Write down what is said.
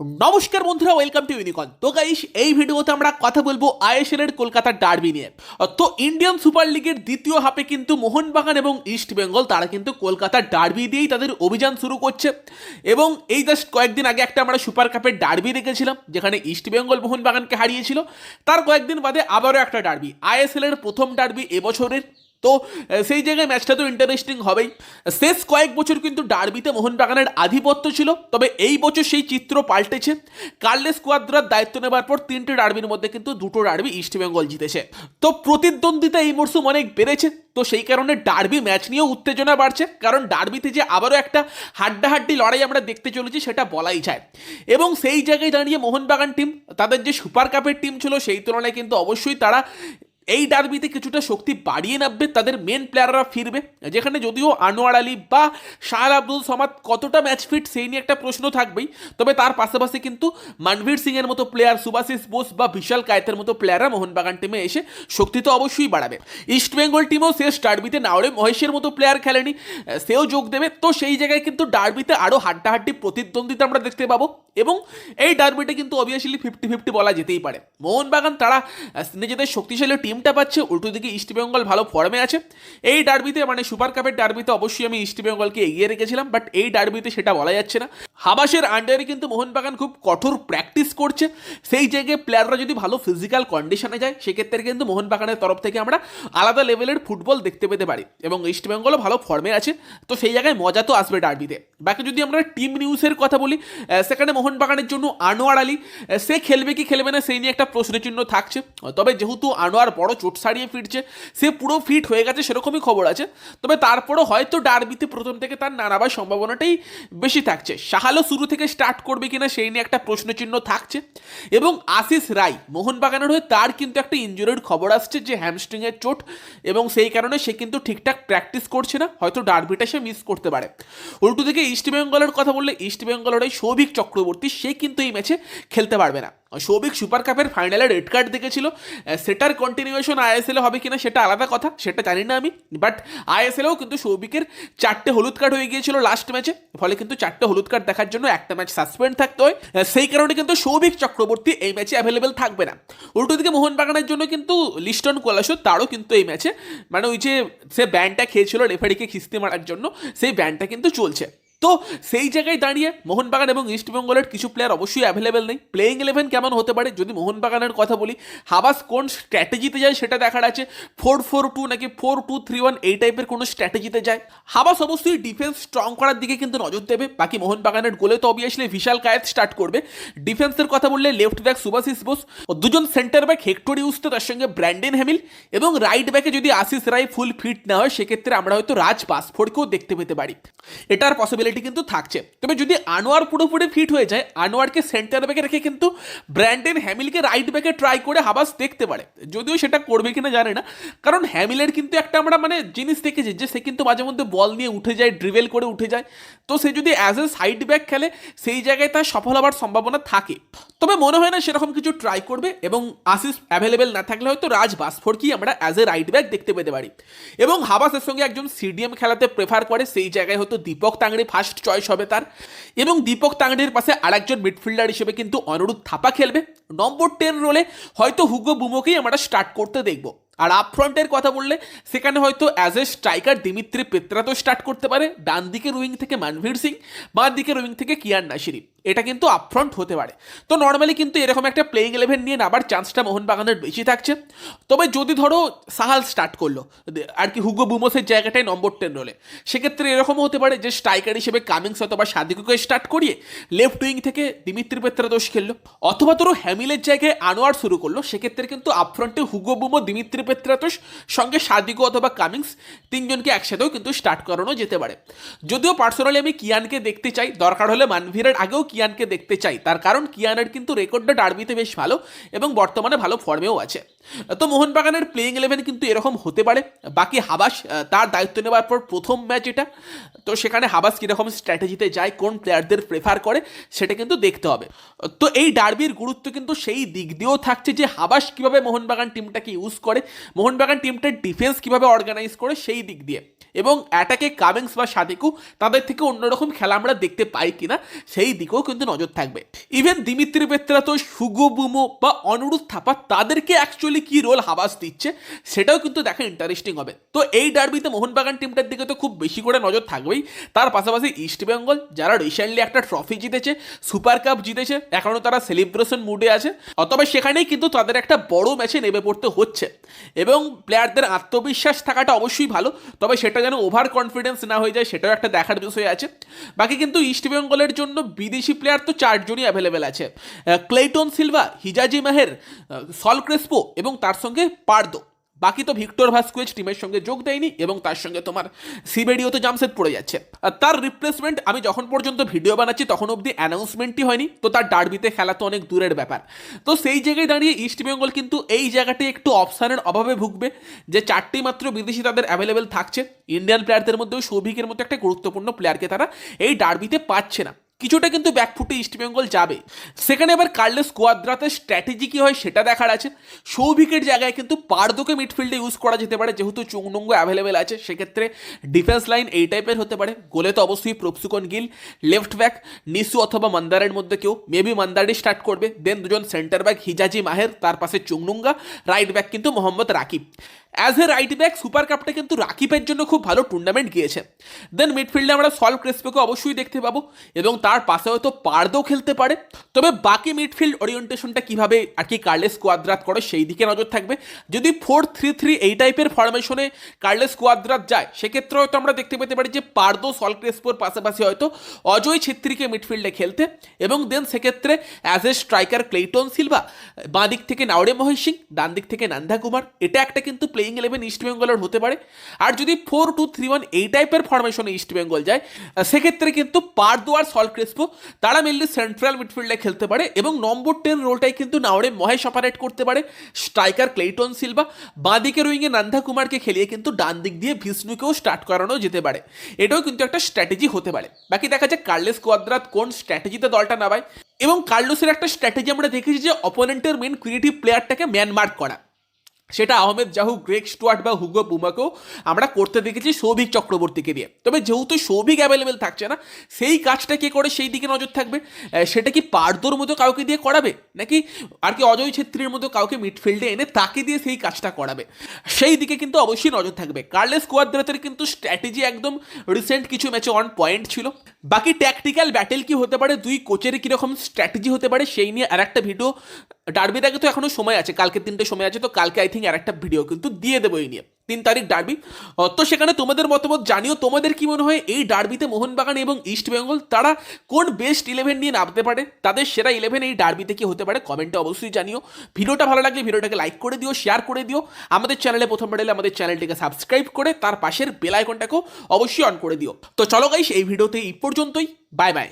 নমস্কার বন্ধুরা welcome to ইউনিকন তো গাইস এই ভিডিওতে আমরা কথা বলব আইএসএল এর কলকাতার ডার্বি নিয়ে। তো ইন্ডিয়ান সুপার লিগের দ্বিতীয় হাফে কিন্তু মোহনবাগান এবং ইস্ট বেঙ্গল তারা কিন্তু কলকাতার ডার্বি দিয়েই তাদের অভিযান শুরু করছে। এবং এই জাস্ট কয়েকদিন আগে একটা আমরা সুপার কাপের ডার্বি দেখেছিলাম, যেখানে ইস্ট বেঙ্গল মোহনবাগানকে হারিয়েছিল। তার কয়েকদিন বাদে আবারও একটা ডার্বি আইএসএল এর প্রথম ডার্বি এবছরের। তো সেই জায়গায় ম্যাচটা তো ইন্টারেস্টিং হবেই। শেষ কয়েক বছর কিন্তু ডার্বিতে মোহনবাগানের আধিপত্য ছিল, তবে এই বছর সেই চিত্র পাল্টেছে। কার্লেস কোয়াদ্রার দায়িত্ব নেবার পর তিনটে ডার্বির মধ্যে কিন্তু দুটো ডার্বি ইস্টবেঙ্গল জিতেছে। তো প্রতিদ্বন্দ্বিতা এই মরশুম অনেক বেড়েছে, তো সেই কারণে ডার্বি ম্যাচ নিয়েও উত্তেজনা বাড়ছে, কারণ ডার্বিতে যে আবারও একটা হাড্ডাহাড্ডি লড়াই আমরা দেখতে চলেছি সেটা বলাই যায়। এবং সেই জায়গায় দাঁড়িয়ে মোহনবাগান টিম তাদের যে সুপার কাপের টিম ছিল সেই তুলনায় কিন্তু অবশ্যই তারা এই ডার্বিতে কিছুটা শক্তি বাড়িয়ে নামবে, তাদের মেন প্লেয়াররা ফিরবে। যেখানে যদিও আনোয়ার আলী বা শাহ আব্দুল সমাদ কতটা ম্যাচ ফিট সেই নিয়ে একটা প্রশ্ন থাকবেই। তবে তার পাশাপাশি কিন্তু মানভীর সিংয়ের মতো প্লেয়ার সুভাশিস বোস বা বিশাল কায়েতের মতো প্লেয়াররা মোহনবাগান টিমে এসে শক্তি তো অবশ্যই বাড়াবে। ইস্ট বেঙ্গল টিমও শেষ ডার্বিতে নাওরে মহেশের মতো প্লেয়ার খেলেনি, সেও যোগ দেবে। তো সেই জায়গায় কিন্তু ডার্বিতে আরও হাড্ডাহাড্ডি প্রতিদ্বন্দ্বিতা আমরা দেখতে পাবো এবং এই ডার্বিটা কিন্তু অবভিয়াসলি ফিফটি ফিফটি বলা যেতেই পারে। মোহনবাগান তারা নিজেদের শক্তিশালী টিমটা পাচ্ছে, উল্টো দিকে ইস্টবেঙ্গল ভালো ফর্মে আছে। এই ডার্বিতে মানে সুপার কাপের ডার্বিতে অবশ্যই আমি ইস্টবেঙ্গলকে এগিয়ে রেখেছিলাম বাট এই ডার্বিতে সেটা বলা যাচ্ছে না। হাবাসের আন্ডারে কিন্তু মোহনবাগান খুব কঠোর প্র্যাকটিস করছে। সেই জায়গায় প্লেয়াররা যদি ভালো ফিজিক্যাল কন্ডিশনে যায়, সেক্ষেত্রে কিন্তু মোহনবাগানের তরফ থেকে আমরা আলাদা লেভেলের ফুটবল দেখতে পেতে পারি এবং ইস্টবেঙ্গলও ভালো ফর্মে আছে। তো সেই জায়গায় মজা তো আসবে ডার্বিতে বাকি যদি আমরা টিম নিউজের কথা বলি সেখানে মোহনবাগানের জন্য আনোয়ার আলী সে খেলবে কি খেলবে না সেই নিয়ে একটা প্রশ্নচিহ্ন থাকছে। তবে যেহেতু আনোয়ার বড় চোট সারিয়ে ফিরছে, সে পুরো ফিট হয়ে গেছে সেরকমই খবর আছে। তবে তারপরও হয়তো ডার্বিতে প্রথম থেকে তার নানাবার সম্ভাবনাটাই বেশি থাকছে। সাহালো শুরু থেকে স্টার্ট করবে কিনা সেই নিয়ে একটা প্রশ্নচিহ্ন থাকছে। এবং আশিস রায়, মোহনবাগানের হয়ে তার কিন্তু একটা ইঞ্জুরির খবর আসছে যে হ্যামস্ট্রিংয়ের চোট এবং সেই কারণে সে কিন্তু ঠিকঠাক প্র্যাকটিস করছে না, হয়তো ডার্বিটা সে মিস করতে পারে। উল্টো দিকে ইস্ট বেঙ্গলের কথা বললে ইস্ট বেঙ্গলের ওই সৌভিক চক্রবর্তী, সে কিন্তু এই ম্যাচে খেলতে পারবে না। সৌভিক সুপার কাপের ফাইনালে রেড কার্ড দেখেছিল। সেটার কন্টিনিউয়েশন আইএসএল হবে কিনা সেটা আলাদা কথা, সেটা জানি না আমি। বাট আইএসএলেও কিন্তু সৌভিকের চারটে হলুদ কার্ড হয়ে গিয়েছিল লাস্ট ম্যাচে ফলে কিন্তু চারটে হলুদ কার্ড দেখার জন্য একটা ম্যাচ সাসপেন্ড থাকতে হয়। সেই কারণে কিন্তু সৌভিক চক্রবর্তী এই ম্যাচে অ্যাভেলেবেল থাকবে না। উল্টো দিকে মোহনবাগানের জন্য কিন্তু লিস্টন কোলাসো তারও কিন্তু এই ম্যাচে মানে ওই যে সে ব্যান্ডটা খেয়েছিল রেফারিকে খিস্তি মারার জন্য, সেই ব্যান্ডটা কিন্তু চলছে। তো সেই জায়গায় দাঁড়িয়ে মোহনবাগান এবং ইস্টবেঙ্গলের কিছু প্লেয়ার অবশ্যই অ্যাভেলেবেল নেই। প্লেইং ইলেভেন কেমন হতে পারে? যদি মোহনবাগানের কথা বলি, হাবাস কোন স্ট্র্যাটেজিতে যায় সেটা দেখার আছে। ফোর ফোর টু নাকি ফোর টু থ্রি ওয়ান এই টাইপের কোনো স্ট্র্যাটেজিতে যায়। হাবাস অবশ্যই ডিফেন্স স্ট্রং করার দিকে কিন্তু নজর দেবে। বাকি মোহনবাগানের গোলে তো অবভিয়াসলি বিশাল কায়েত স্টার্ট করবে। ডিফেন্সের কথা বললে লেফট ব্যাক সুভাশিস বোস ও দুজন সেন্টার ব্যাক হেক্টর ইউস্তো তার সঙ্গে ব্র্যান্ডেন হেমিল এবং রাইট ব্যাকে যদি আশিস রায় ফুল ফিট না হয়, সেক্ষেত্রে আমরা হয়তো রাজ পাসফোর্ডকেও দেখতে পেতে পারি। এটার পসিবিলিটি কিন্তু থাকছে। তবে যদি আনোয়ার পুরোপুরি ফিট হয়ে যায়, আনোয়ারকে সেন্টার ব্যাকে রেখে কিন্তু ব্র্যান্ডেন হ্যামিলকে রাইট ব্যাকে ট্রাই করে হাবাস দেখতে পারে। যদিও সেটা করবে কিনা জানে না। কারণ হ্যামিলের কিন্তু একটা আমরা মানে জিনিস দেখেছি যে সে কিন্তু মাঝে মধ্যে বল নিয়ে উঠে যায় ড্রিভেল করে উঠে যায়। তো সে যদি অ্যাজ এ সাইড ব্যাক খেলে, সেই জায়গায় তার সফল হওয়ার সম্ভাবনা থাকে। তবে মনে হয় না সেরকম কিছু ট্রাই করবে এবং আশিস অ্যাভেলেবেল না থাকলে হয়তো রাজ বাসফোরকেই আমরা অ্যাজ এ রাইট ব্যাক দেখতে পেতে পারি। এবং হাবাসের সঙ্গে একজন সিডিএম খেলাতে প্রেফার করে, সেই জায়গায় হয়তো দীপক তাংড়ি ফার্স্ট চয়েস হবে তার। এবং দীপক তাংড়ির পাশে আরেকজন মিডফিল্ডার হিসেবে কিন্তু অনুরূপ থাপা খেলবে। নম্বর টেন রোলে হয়তো হুগো বুমোকেই আমরা স্টার্ট করতে দেখব। আর আপ ফ্রন্টের কথা বললে, সেখানে হয়তো as a striker Dimitri Petratos start করতে পারে। ডান দিকের রুইং থেকে মানভীর সিং বাঁ দিকের রুইং থেকে কিয়ান নাসিরি। এটা কিন্তু আপফ্রন্ট হতে পারে। তো নর্মালি কিন্তু এরকম একটা প্লেইং ইলেভেন নিয়ে নাবার চান্সটা মোহনবাগানের বেশি থাকছে। তবে যদি ধরো সাহাল স্টার্ট করল আর কি হুগো বুমোসের জায়গাটায় নম্বর টেন রোলে সেক্ষেত্রে এরকমও হতে পারে যে স্ট্রাইকার হিসেবে কামিংস অথবা সাদিকুকে স্টার্ট করিয়ে লেফট উইং থেকে দিমিত্রি পেত্রা দোষ খেললো। অথবা ধরো হ্যামিলের জায়গায় আনোয়ার শুরু করল, সেক্ষেত্রে কিন্তু আপফ্রন্টে হুগো বুমো, দিমিত্রি পেত্রাতোষ সঙ্গে সাদিকো অথবা কামিংস তিনজনকে একসাথেও কিন্তু স্টার্ট করানো যেতে পারে। যদিও পার্সোনালি আমি কিয়ানকে দেখতে চাই, দরকার হলে মানভীরের আগেও কিয়ানকে দেখতে চাই। তার কারণ কিয়ানের কিন্তু রেকর্ডটা ডার্বিতে বেশ ভালো এবং বর্তমানে ভালো ফর্মেও আছে। তো মোহনবাগানের প্লেইং ইলেভেন কিন্তু এরকম হতে পারে। বাকি হাবাস তার দায়িত্ব নেওয়ার পর প্রথম ম্যাচ এটা। তো সেখানে হাবাস কীরকম স্ট্র্যাটেজিতে যায়, কোন প্লেয়ারদের প্রেফার করে, সেটা কিন্তু দেখতে হবে। তো এই ডার্বির গুরুত্ব কিন্তু সেই দিক দিয়েও থাকছে যে হাবাস কীভাবে মোহনবাগান টিমটাকে ইউজ করে, মোহনবাগান টিমটার ডিফেন্স কীভাবে অর্গানাইজ করে সেই দিক দিয়ে। এবং অ্যাটাকে কামিংস বা সাদিকু তাদের থেকে অন্যরকম খেলা আমরা দেখতে পাই কিনা, সেই দিকেও দিকেও কিন্তু নজর থাকবে। ইভেন দিমিত্রি পেত্রা তো সুগো, বুমো বা অনুরোধ থাপা, তাদেরকে অ্যাকচুয়ালি কি রোল হাবাস দিচ্ছে, সেটাও কিন্তু দেখা ইন্টারেস্টিং হবে। তো এই ডার্বিতে মোহনবাগান টিমটার দিকে তো খুব বেশি করে নজর থাকবেই। তার পাশাপাশি ইস্ট বেঙ্গল যারা রিসেন্টলি একটা ট্রফি জিতেছে সুপার কাপ জিতেছে এখনও তারা সেলিব্রেশন মুডে আছে। অথবা সেখানেই কিন্তু তাদের একটা বড় ম্যাচে নেমে পড়তে হচ্ছে। এবং প্লেয়ারদের আত্মবিশ্বাস থাকাটা অবশ্যই ভালো, তবে সেটা যেন ওভার কনফিডেন্স না হয়ে যায়, সেটাও একটা দেখার বিষয় আছে। বাকি কিন্তু ইস্টবেঙ্গলের জন্য বিদেশি প্লেয়ার তো চারজনই অ্যাভেলেবেল আছে। আহ, Cleiton Silva Hijazi Maher Saul Crespo এবং তার সঙ্গে পার্দো বাকি তো ভিক্টর ভাস্কুয়েজ টিমের সঙ্গে যোগ দেয়নি এবং তার সঙ্গে তোমার সিবেডিও তো জামসেট পড়ে যাচ্ছে। আর তার রিপ্লেসমেন্ট আমি যখন পর্যন্ত ভিডিও বানাচ্ছি তখন অবধি অ্যানাউন্সমেন্টই হয়নি তো তার ডার্বিতে খেলা তো অনেক দূরের ব্যাপার। তো সেই জায়গায় দাঁড়িয়ে ইস্ট বেঙ্গল কিন্তু এই জায়গাটি একটু অপশানের অভাবে ভুগবে যে চারটি মাত্র বিদেশি তাদের অ্যাভেলেবেল থাকছে। ইন্ডিয়ান প্লেয়ারদের মধ্যেও সৌভিকের মতো একটা গুরুত্বপূর্ণ প্লেয়ারকে তারা এই ডার্বিতে পাচ্ছে না। কিছুটা কিন্তু ব্যাকফুটে ইস্টবেঙ্গল যাবে। সেখানে এবার কার্লেস কোয়াদ্রাতের স্ট্র্যাটেজি কী হয় সেটা দেখার আছে। সৌভিকের জায়গায় কিন্তু পার্দোকে মিডফিল্ডে ইউজ করা যেতে পারে, যেহেতু চুংনুঙ্গ অ্যাভেলেবেল আছে, সেক্ষেত্রে ডিফেন্স লাইন এই টাইপের হতে পারে। গোলে তো অবশ্যই প্রপসুকন গিল লেফট ব্যাক নিসু অথবা মান্দারের মধ্যে কেউ মেবি মান্দারি স্টার্ট করবে। দেন দুজন সেন্টার ব্যাক হিজাজি মাহের তার পাশে চুংনুঙ্গা রাইট ব্যাক কিন্তু Mohammad Rakip as a right back super কাপটা কিন্তু রাকিবের জন্য খুব ভালো টুর্নামেন্ট গিয়েছে। দেন মিডফিল্ডে আমরা সলভ ক্রেসপোকে অবশ্যই দেখতে পাবো এবং তার পাশে হয়তো পার্দও খেলতে পারে। তবে বাকি মিডফিল্ড ওরিয়েন্টেশনটা কীভাবে আর কি কার্লেস কোয়াদ্রাত করে সেই দিকে নজর থাকবে। যদি ফোর থ্রি থ্রি এই টাইপের ফরমেশনে কার্লেস কোয়াদ্রাত যায় সেক্ষেত্রে হয়তো আমরা দেখতে পেতে পারি যে পার্দো সল ক্রেসপোর পাশাপাশি হয়তো অজয় ছেত্রীকে মিডফিল্ডে খেলতে এবং দেন সেক্ষেত্রে as a striker Cleiton Silva বাঁ দিক থেকে নাওড়ে মহেশ সিং ডান দিক থেকে নান্দা কুমার এটা একটা কিন্তু প্লেইং ইলেভেন ইস্ট বেঙ্গলের হতে পারে। আর যদি ফোর টু থ্রি ওয়ান এই টাইপের ফরমেশনে ইস্ট বেঙ্গল যায় সেক্ষেত্রে কিন্তু পার্দো আর সল ক্রেসপো তারা মেনলি সেন্ট্রাল মিডফিল্ডে খেলতে পারে এবং নম্বর টেন রোলটাই কিন্তু নাওড়ে মহেশ অপারেট করতে পারে। স্ট্রাইকার ক্লেইটন সিলভা বাঁ দিকের উইংয়ে নান্দা কুমারকে খেলিয়ে কিন্তু ডান দিক দিয়ে ভিষ্ণুকেও স্টার্ট করানো যেতে পারে। এটাও কিন্তু একটা স্ট্র্যাটেজি হতে পারে। বাকি দেখা যাক কার্লেস কোয়াদ্রাত কোন স্ট্র্যাটেজিতে দলটা নামায়। এবং কার্লোসের একটা স্ট্র্যাটেজি আমরা দেখেছি যে অপোনেন্টের মেন ক্রিয়েটিভ প্লেয়ারটাকে ম্যানমার্ক করা। সেটা আহমেদ জাহু গ্রেক স্টুয়ার্ট বা হুগো বুমাকেও আমরা করতে দেখেছি সৌভিক চক্রবর্তীকে দিয়ে তবে যেহেতু সৌভিক অ্যাভেলেবেল থাকছে না, সেই কাজটা কে করে সেই দিকে নজর থাকবে? সেটা কি পার্দোর মতো কাউকে দিয়ে করাবে? নাকি আর কি অজয় ছেত্রীর মতো কাউকে মিডফিল্ডে এনে তাকে দিয়ে সেই কাজটা করাবে? সেই দিকে কিন্তু অবশ্যই নজর থাকবে। কার্লেস কোয়াদ্রাতের কিন্তু স্ট্র্যাটেজি একদম রিসেন্ট কিছু ম্যাচে অন পয়েন্ট ছিল। বাকি ট্যাকটিক্যাল ব্যাটেল কি হতে পারে, দুই কোচের কীরকম স্ট্র্যাটেজি হতে পারে, সেই নিয়ে আর একটা ভিডিও ডার্বির আগে তো এখনও সময় আছে, কালকে তিনটে সময় আছে, তো কালকে আই থিঙ্ক আর একটা ভিডিও কিন্তু দিয়ে দেবো এই নিয়ে। তিন তারিখ ডার্বি। তো সেখানে তোমাদের মতামত জানিও। তোমাদের কি মনে হয় এই ডার্বিতে মোহনবাগান এবং ইস্ট বেঙ্গল, তারা কোন বেস্ট ইলেভেন নিয়ে নামতে পারে? তাদের সেরা ইলেভেন এই ডার্বিতে কি হতে পারে? কমেন্টে অবশ্যই জানিও। ভিডিওটা ভালো লাগলে ভিডিওটাকে লাইক করে দিও শেয়ার করে দিও। আমাদের চ্যানেলে প্রথমবার এলে আমাদের চ্যানেলটিকে সাবস্ক্রাইব করে তার পাশের বেল আইকনটাকেও অবশ্যই অন করে দিও। তো চলো গাইস এই ভিডিওতে এই পর্যন্তই। Bye bye